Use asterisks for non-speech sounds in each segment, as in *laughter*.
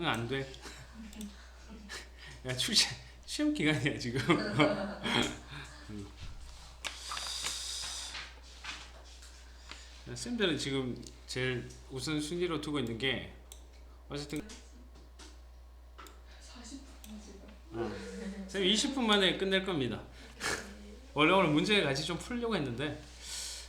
응, 안 돼. 야, 출시, 시험 기간이야, 지금. 쌤들은 지금 제일 우선 순위로 두고 있는 게, 어쨌든, 40분 지금. 쌤 20분 만에 끝낼 겁니다. 원래 오늘 문제 같이 좀 풀려고 했는데,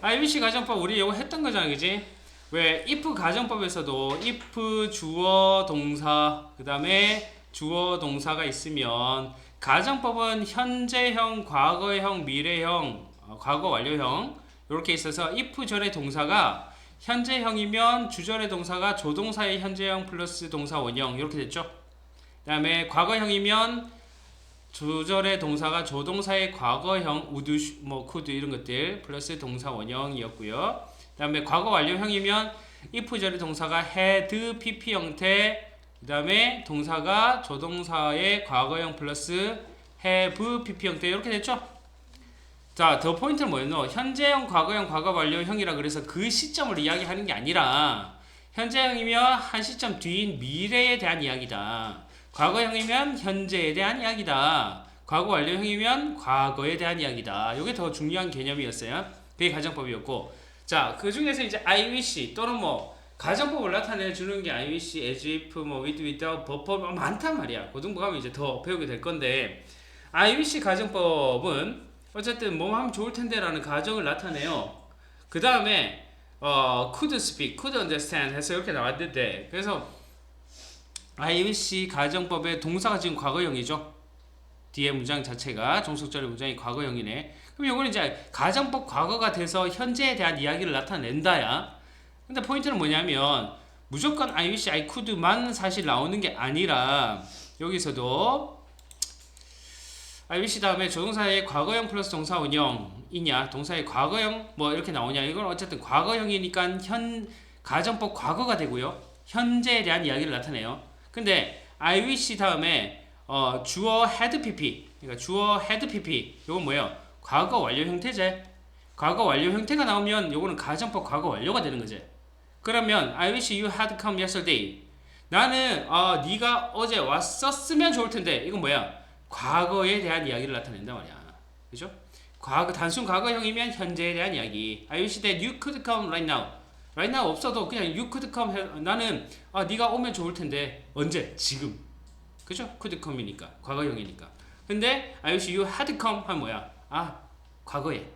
IBC 가정법 우리 이거 했던 거잖아, 그지? 왜 if 가정법에서도 if 주어 동사 그 다음에 주어 동사가 있으면 가정법은 현재형, 과거형, 미래형, 어, 과거 완료형 이렇게 있어서 if 전에 동사가 현재형이면 주절의 동사가 조동사의 현재형 플러스 동사 원형 이렇게 됐죠. 그 다음에 과거형이면 주절의 동사가 조동사의 과거형 우드 뭐 could 이런 것들 플러스 동사 원형이었고요. 그 다음에 과거 완료형이면 if 절의 동사가 had pp 형태 그 다음에 동사가 조동사의 과거형 플러스 have pp 형태 이렇게 됐죠? 자, 더 포인트는 뭐였노? 현재형, 과거형, 과거 완료형이라 그래서 그 시점을 이야기하는 게 아니라 현재형이면 한 시점 뒤인 미래에 대한 이야기다. 과거형이면 현재에 대한 이야기다. 과거 완료형이면 과거에 대한 이야기다. 이게 더 중요한 개념이었어요. 그게 가정법이었고, 자, 그 중에서 이제 I wish 또는 뭐 가정법을 나타내 주는 게 I wish, as if, 뭐 with, without, 버법 뭐 많단 말이야. 고등부 가면 이제 더 배우게 될 건데, I wish 가정법은 어쨌든 뭐 하면 좋을 텐데라는 가정을 나타내요. 그 다음에 어, could speak, could understand 해서 이렇게 나왔는데 그래서 I wish 가정법의 동사가 지금 과거형이죠. 뒤에 문장 자체가 종속절의 문장이 과거형이네. 그럼 이거는 이제 가정법 과거가 돼서 현재에 대한 이야기를 나타낸다야. 근데 포인트는 뭐냐면 무조건 I wish, I could만 사실 나오는 게 아니라 여기서도 I wish 다음에 조동사의 과거형 플러스 동사 원형이냐 동사의 과거형 뭐 이렇게 나오냐 이건 어쨌든 과거형이니까 현 가정법 과거가 되고요. 현재에 대한 이야기를 나타내요. 근데 I wish 다음에 어, 주어 had pp 그러니까 주어 had pp 이건 뭐예요 과거 완료 형태제 과거 완료 형태가 나오면 요거는 가정법 과거 완료가 되는 거지 그러면 I wish you had come yesterday 나는 어, 네가 어제 왔었으면 좋을 텐데 이건 뭐야 과거에 대한 이야기를 나타낸단 말이야. 그죠? 과거 단순 과거형이면 현재에 대한 이야기. I wish that you could come right now. right now 없어도 그냥 you could come 해, 나는 아 네가 오면 좋을 텐데 언제? 지금. 그죠? could come이니까 과거형이니까. 근데 I wish you had come 하면 뭐야? 아 과거에.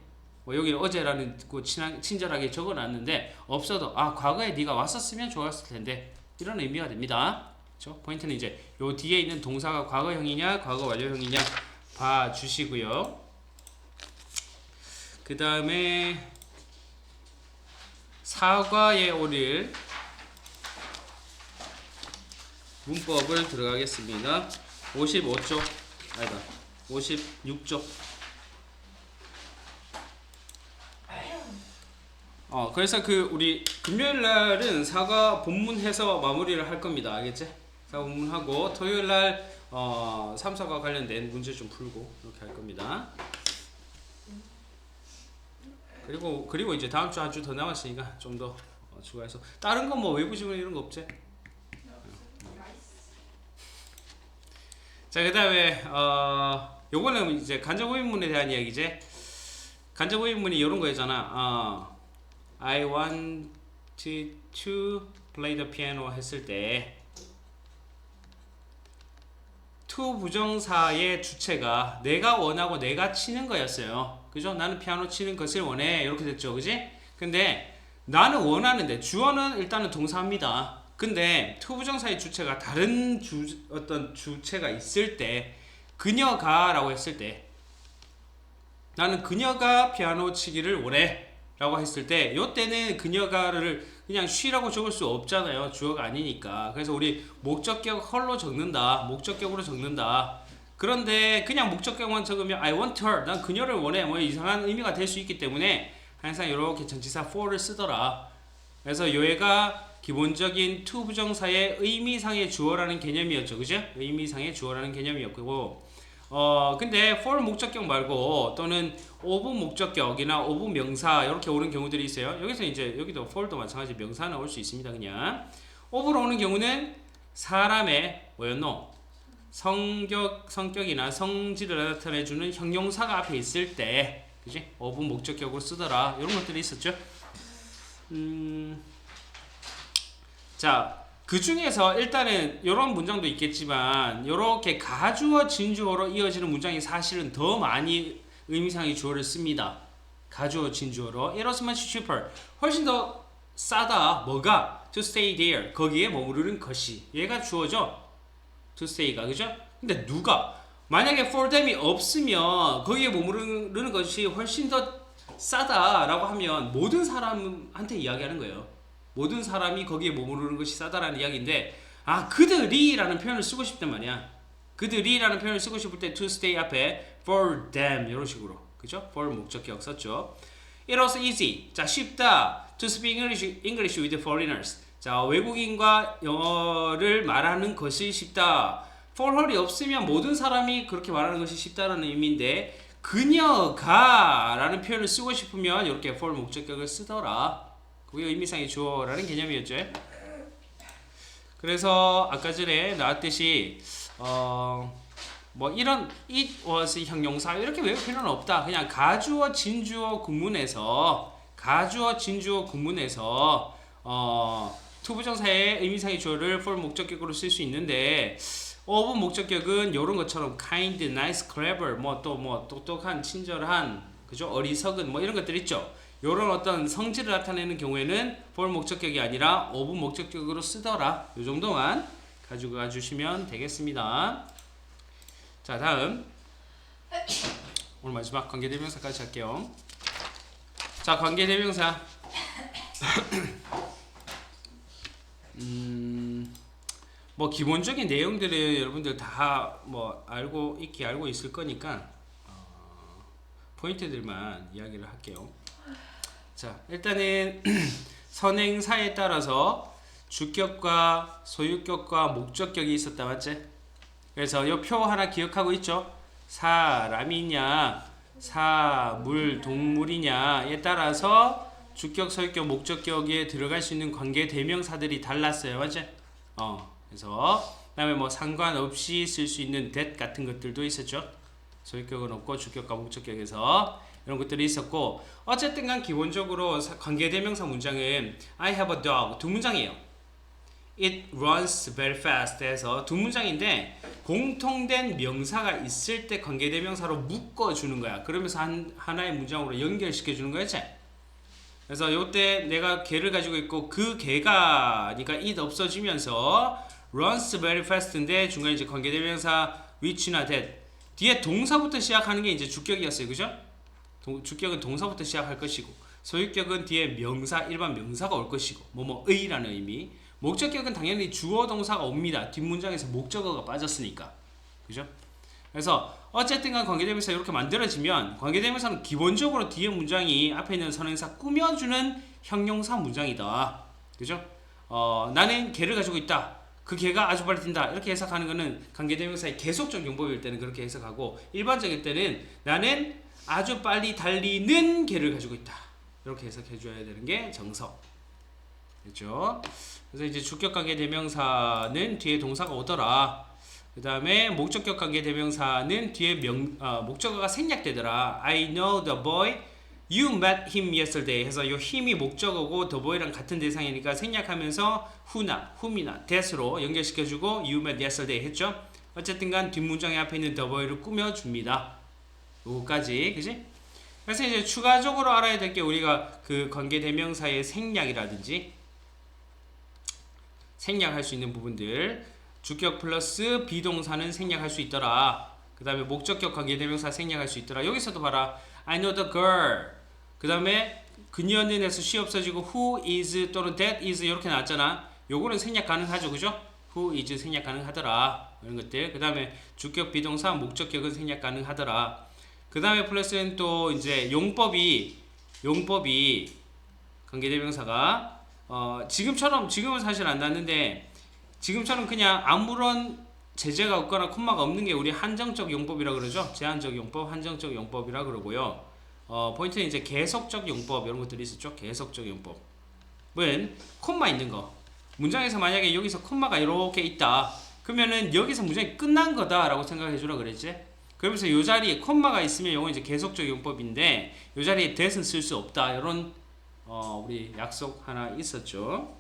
뭐 여기 어제라는 그 친한, 친절하게 적어놨는데 없어도 아 과거에 네가 왔었으면 좋았을 텐데 이런 의미가 됩니다. 그렇죠? 포인트는 이제 요 뒤에 있는 동사가 과거형이냐 과거 완료형이냐 봐 주시고요. 그 다음에 사과에 오릴 문법을 들어가겠습니다. 55쪽 아니다 56쪽 어 그래서 그 우리 금요일 날은 사과 본문 해서 마무리를 할 겁니다. 알겠지? 사과 본문 하고 토요일 날 어, 3, 4과 관련된 문제 좀 풀고 이렇게 할 겁니다. 그리고 그리고 이제 다음 주 한 주 더 남았으니까 좀더 어, 추가해서 다른 건 뭐 외부 지문 이런 거 없지? 자 그다음에 어 요거는 이제 간접 호인문에 대한 이야기지. 간접 호인문이 이런 거잖아. 어, I want to play the piano 했을 때 to 부정사의 주체가 내가 원하고 내가 치는 거였어요. 그죠? 나는 피아노 치는 것을 원해. 이렇게 됐죠. 그지? 근데 나는 원하는데 주어는 일단은 동사입니다. 근데 to 부정사의 주체가 다른 주 어떤 주체가 있을 때 그녀가 라고 했을 때 나는 그녀가 피아노 치기를 원해. 라고 했을 때 요때는 그녀가를 그냥 쉬라고 적을 수 없잖아요. 주어가 아니니까. 그래서 우리 목적격 헐로 적는다. 목적격으로 적는다. 그런데 그냥 목적격만 적으면 I want her. 난 그녀를 원해. 뭐 이상한 의미가 될 수 있기 때문에 항상 이렇게 전치사 for를 쓰더라. 그래서 요애가 기본적인 to 부정사의 의미상의 주어라는 개념이었죠. 그죠? 의미상의 주어라는 개념이었고 어 근데 for 목적격 말고 또는 of 목적격이나 of 명사 이렇게 오는 경우들이 있어요. 여기서 이제 여기도 for도 마찬가지 명사는 올 수 있습니다. 그냥 of로 오는 경우는 사람의 뭐였노? 성격 성격이나 성질을 나타내주는 형용사가 앞에 있을 때, 그지? 어부 목적격으로 쓰더라. 이런 것들이 있었죠. 음, 자, 그 중에서 일단은 이런 문장도 있겠지만 이렇게 가주어 진주어로 이어지는 문장이 사실은 더 많이 의미상의 주어를 씁니다. 가주어 진주어로 It was much cheaper. 훨씬 더 싸다. 뭐가? To stay there. 거기에 머무르는 것이. 얘가 주어죠. To stay가 그죠? 근데 누가? 만약에 for them이 없으면 거기에 머무르는 것이 훨씬 더 싸다라고 하면 모든 사람한테 이야기하는 거예요. 모든 사람이 거기에 머무르는 것이 싸다라는 이야기인데 아 그들이라는 표현을 쓰고 싶단 말이야. 그들이라는 표현을 쓰고 싶을 때 to stay 앞에 for them 이런 식으로 그죠? for 목적격 썼죠. It was easy. 자 쉽다. To speak English, English with foreigners. 자 외국인과 영어를 말하는 것이 쉽다. for her이 없으면 모든 사람이 그렇게 말하는 것이 쉽다라는 의미인데 그녀가라는 표현을 쓰고 싶으면 이렇게 for 목적격을 쓰더라. 그게 의미상의 주어라는 개념이었죠. 그래서 아까 전에 나왔듯이 어 뭐 이런 it was 형용사 이렇게 외울 필요는 없다. 그냥 가주어 진주어 구문에서 가주어 진주어 구문에서 어 투부정사의 의미상의 주어를 for 목적격으로 쓸 수 있는데 of 목적격은 이런 것처럼 kind, nice, clever 뭐 또 뭐 똑똑한, 친절한 그죠 어리석은 뭐 이런 것들 있죠. 이런 어떤 성질을 나타내는 경우에는 for 목적격이 아니라 of 목적격으로 쓰더라. 이 정도만 가지고 가주시면 되겠습니다. 자 다음 오늘 마지막 관계대명사까지 할게요. 자 관계대명사 *coughs* 음. 뭐 기본적인 내용들을 여러분들 다 뭐 알고 있기 알고 있을 거니까 어, 포인트들만 이야기를 할게요. 자 일단은 *clears throat* 선행사에 따라서 주격과 소유격과 목적격이 있었다 맞지? 그래서 이 표 하나 기억하고 있죠? 사람이냐 사물 동물이냐에 따라서 주격 소유격 목적격에 들어갈 수 있는 관계 대명사들이 달랐어요 맞지? 어 그래서 그다음에 뭐 상관없이 쓸 수 있는 that 같은 것들도 있었죠. 소유격은 없고 주격과 목적격에서 이런 것들이 있었고 어쨌든 간 기본적으로 사- 관계대명사 문장은 I have a dog 두 문장이에요. It runs very fast 해서 두 문장인데 공통된 명사가 있을 때 관계대명사로 묶어주는 거야. 그러면서 한, 하나의 문장으로 연결시켜주는 거였지. 그래서 요때 내가 개를 가지고 있고 그 개가 그러니까 it 없어지면서 runs very fast인데 중간에 이제 관계대명사 which나 that 뒤에 동사부터 시작하는 게 이제 주격이었어요. 그죠? 동- 주격은 동사부터 시작할 것이고 소유격은 뒤에 명사 일반 명사가 올 것이고 뭐뭐의라는 의미 목적격은 당연히 주어 동사가 옵니다. 뒷문장에서 목적어가 빠졌으니까. 그죠? 그래서 어쨌든 간 관계대명사 이렇게 만들어지면 관계대명사는 기본적으로 뒤에 문장이 앞에 있는 선행사 꾸며주는 형용사 문장이다. 그죠? 어, 나는 개를 가지고 있다. 그 개가 아주 빨리 뛴다. 이렇게 해석하는 거는 관계대명사의 계속적 용법일 때는 그렇게 해석하고 일반적일 때는 나는 아주 빨리 달리는 개를 가지고 있다. 이렇게 해석해 줘야 되는 게 정석. 그렇죠? 그래서 이제 주격 관계 대명사는 뒤에 동사가 오더라. 그 다음에 목적격 관계 대명사는 뒤에 명, 어, 목적어가 생략되더라. I know the boy. You met him yesterday. 해서 요 힘이 목적어고 the boy랑 같은 대상이니까 생략하면서 who나 whom이나 that으로 연결시켜주고 you met yesterday 했죠. 어쨌든 간 뒷문장에 앞에 있는 the boy를 꾸며줍니다. 요거까지 그지? 그래서 이제 추가적으로 알아야 될 게 우리가 그 관계 대명사의 생략이라든지 생략할 수 있는 부분들 주격 플러스 비동사는 생략할 수 있더라. 그 다음에 목적격 관계 대명사 생략할 수 있더라. 여기서도 봐라. I know the girl. 그 다음에 그녀는 에서 she 없어지고 who is 또는 that is 이렇게 나왔잖아. 요거는 생략 가능하죠. 그죠? who is 생략 가능하더라. 이런 것들. 그 다음에 주격 비동사 목적격은 생략 가능하더라. 그 다음에 플러스는 또 이제 용법이 용법이 관계대명사가 어, 지금처럼 지금은 사실 안 났는데 지금처럼 그냥 아무런 제재가 없거나 콤마가 없는 게 우리 한정적 용법이라 그러죠. 제한적 용법, 한정적 용법이라 그러고요. 어, 포인트는 이제 계속적 용법 이런 것들이 있었죠. 계속적 용법 은 콤마 있는 거. 문장에서 만약에 여기서 콤마가 이렇게 있다. 그러면은 여기서 문장이 끝난 거다라고 생각해 주라 그랬지. 그러면서 이 자리에 콤마가 있으면 이건 이제 계속적 용법인데 이 자리에 that은 쓸 수 없다. 이런 어, 우리 약속 하나 있었죠.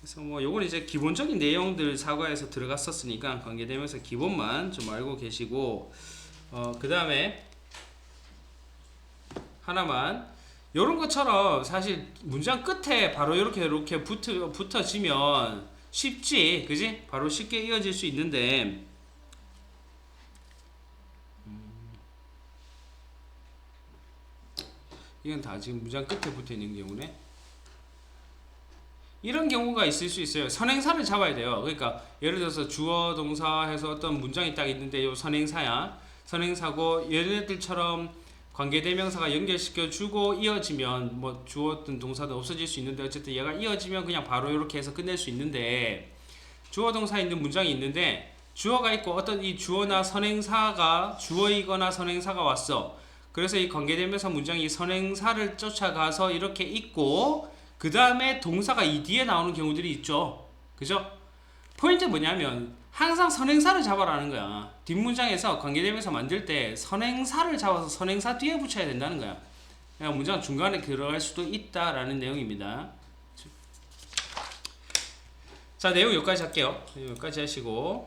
그래서 뭐 요건 이제 기본적인 내용들 사과에서 들어갔었으니까 관계되면서 기본만 좀 알고 계시고 어, 그 다음에 하나만 요런 것처럼 사실 문장 끝에 바로 이렇게 이렇게 붙어, 붙어지면 쉽지 그지? 바로 쉽게 이어질 수 있는데 음, 이건 다 지금 문장 끝에 붙어 있는 경우네 이런 경우가 있을 수 있어요. 선행사를 잡아야 돼요. 그러니까 예를 들어서 주어 동사 해서 어떤 문장이 딱 있는데 요 선행사야. 선행사고 얘네들처럼 관계 대명사가 연결시켜 주고 이어지면 뭐 주어든 동사도 없어질 수 있는데 어쨌든 얘가 이어지면 그냥 바로 이렇게 해서 끝낼 수 있는데 주어 동사 있는 문장이 있는데 주어가 있고 어떤 이 주어나 선행사가 주어이거나 선행사가 왔어. 그래서 이 관계대명사 문장이 선행사를 쫓아가서 이렇게 있고 그 다음에 동사가 이 뒤에 나오는 경우들이 있죠. 그죠? 포인트 뭐냐면 항상 선행사를 잡아라는 거야. 뒷문장에서 관계대명사 만들 때 선행사를 잡아서 선행사 뒤에 붙여야 된다는 거야. 문장 중간에 들어갈 수도 있다라는 내용입니다. 자 내용 여기까지 할게요. 여기까지 하시고